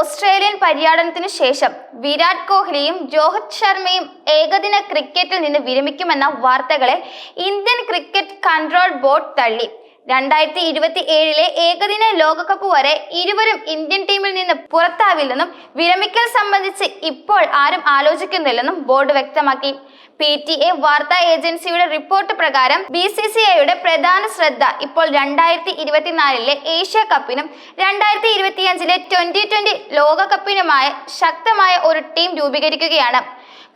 Australian പര്യടനത്തിനു ശേഷം വിരാട് കോഹ്ലിയും രോഹിത് ശർമ്മയും ഏകദിന ക്രിക്കറ്റിൽ നിന്ന് വിരമിക്കുമെന്ന വാർത്തകളെ ഇന്ത്യൻ ക്രിക്കറ്റ് കൺട്രോൾ ബോർഡ് തള്ളി. രണ്ടായിരത്തി ഇരുപത്തി ഏഴിലെ ഏകദിന ലോകകപ്പ് വരെ ഇരുവരും ഇന്ത്യൻ ടീമിൽ നിന്ന് പുറത്താവില്ലെന്നും വിരമിക്കൽ സംബന്ധിച്ച് ഇപ്പോൾ ആരും ആലോചിക്കുന്നില്ലെന്നും ബോർഡ് വ്യക്തമാക്കി. പി ടി എ വാർത്താ ഏജൻസിയുടെ റിപ്പോർട്ട് പ്രകാരം ബി സി സി ഐയുടെ പ്രധാന ശ്രദ്ധ ഇപ്പോൾ രണ്ടായിരത്തി ഇരുപത്തിനാലിലെ ഏഷ്യ കപ്പിനും രണ്ടായിരത്തി ഇരുപത്തിയഞ്ചിലെ ട്വന്റി ട്വന്റി ലോകകപ്പിനുമായ ശക്തമായ ഒരു ടീം രൂപീകരിക്കുകയാണ്.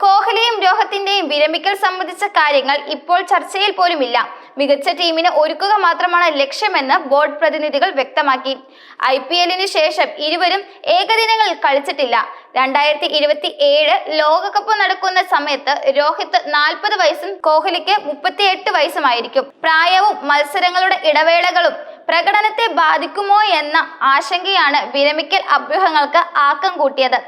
കോഹ്ലിയും രോഹത്തിന്റെയും വിരമിക്കൽ സംബന്ധിച്ച കാര്യങ്ങൾ ഇപ്പോൾ ചർച്ചയിൽ പോലുമില്ല. മികച്ച ടീമിനെ ഒരുക്കുക മാത്രമാണ് ലക്ഷ്യമെന്ന് ബോർഡ് പ്രതിനിധികൾ വ്യക്തമാക്കി. ഐ പി എല്ലിന് ശേഷം ഇരുവരും ഏകദിനങ്ങളിൽ കളിച്ചിട്ടില്ല. രണ്ടായിരത്തി ഇരുപത്തി ഏഴ് ലോകകപ്പ് നടക്കുന്ന സമയത്ത് രോഹിത് നാൽപ്പത് വയസ്സും കോഹ്ലിക്ക് മുപ്പത്തിയെട്ട് വയസ്സുമായിരിക്കും. പ്രായവും മത്സരങ്ങളുടെ ഇടവേളകളും പ്രകടനത്തെ ബാധിക്കുമോ എന്ന ആശങ്കയാണ് വിരമിക്കൽ അഭ്യൂഹങ്ങൾക്ക് ആക്കം കൂട്ടിയത്.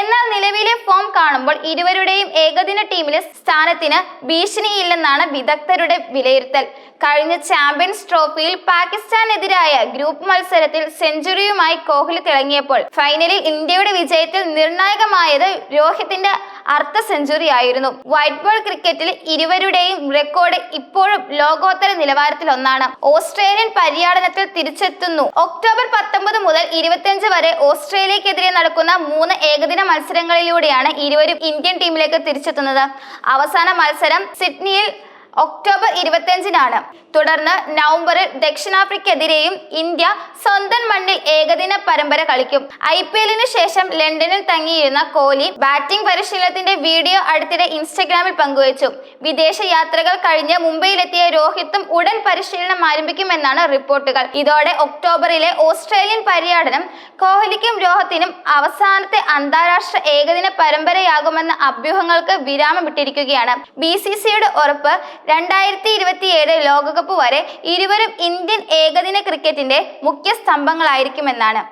എന്നാൽ നിലവിലെ ഫോം കാണുമ്പോൾ ഇരുവരുടെയും ഏകദിന ടീമിലെ സ്ഥാനത്തിന് ഭീഷണിയില്ലെന്നാണ് വിദഗ്ധരുടെ വിലയിരുത്തൽ. കഴിഞ്ഞ ചാമ്പ്യൻസ് ട്രോഫിയിൽ പാകിസ്ഥാനെതിരായ ഗ്രൂപ്പ് മത്സരത്തിൽ സെഞ്ചുറിയുമായി കോഹ്ലി തിളങ്ങിയപ്പോൾ ഫൈനലിൽ ഇന്ത്യയുടെ വിജയത്തിൽ നിർണായകമായത് രോഹിത്തിന്റെ അർത്ഥ സെഞ്ചുറി ആയിരുന്നു വൈറ്റ് ബോൾ ക്രിക്കറ്റിൽ ഇരുവരുടെയും റെക്കോർഡ് ഇപ്പോഴും ലോകോത്തര നിലവാരത്തിലൊന്നാണ്. ഓസ്ട്രേലിയൻ പര്യടനത്തിൽ തിരിച്ചെത്തുന്നു. ഒക്ടോബർ പത്തൊമ്പത് മുതൽ ഇരുപത്തിയഞ്ച് വരെ ഓസ്ട്രേലിയക്കെതിരെ നടക്കുന്ന മൂന്ന് ഏകദിന മത്സരങ്ങളിലൂടെയാണ് ഇരുവരും ഇന്ത്യൻ ടീമിലേക്ക് തിരിച്ചെത്തുന്നത്. അവസാന മത്സരം സിഡ്നിയിൽ ഒക്ടോബർ ഇരുപത്തിയഞ്ചിനാണ്. തുടർന്ന് നവംബറിൽ ദക്ഷിണാഫ്രിക്കെതിരെയും ഇന്ത്യ സ്വന്തം മണ്ണിൽ ഏകദിന പരമ്പര കളിക്കും. ഐ പി എല്ലിന് ശേഷം ലണ്ടനിൽ തങ്ങിയിരുന്ന കോഹ്ലി ബാറ്റിംഗ് പരിശീലനത്തിന്റെ വീഡിയോ അടുത്തിടെ ഇൻസ്റ്റഗ്രാമിൽ പങ്കുവച്ചു. വിദേശ യാത്രകൾ കഴിഞ്ഞ് മുംബൈയിലെത്തിയ രോഹിത്തും ഉടൻ പരിശീലനം ആരംഭിക്കുമെന്നാണ് റിപ്പോർട്ടുകൾ. ഇതോടെ ഒക്ടോബറിലെ ഓസ്ട്രേലിയൻ പര്യടനം കോഹ്ലിക്കും രോഹത്തിനും അവസാനത്തെ അന്താരാഷ്ട്ര ഏകദിന പരമ്പരയാകുമെന്ന അഭ്യൂഹങ്ങൾക്ക് വിരാമമിട്ടിരിക്കുകയാണ്. ബി സി സിയുടെ ഉറപ്പ് രണ്ടായിരത്തി ഇരുപത്തിയേഴ് ലോകകപ്പ് വരെ ഇരുവരും ഇന്ത്യൻ ഏകദിന ക്രിക്കറ്റിന്റെ മുഖ്യ സ്തംഭങ്ങളായിരിക്കുമെന്നാണ്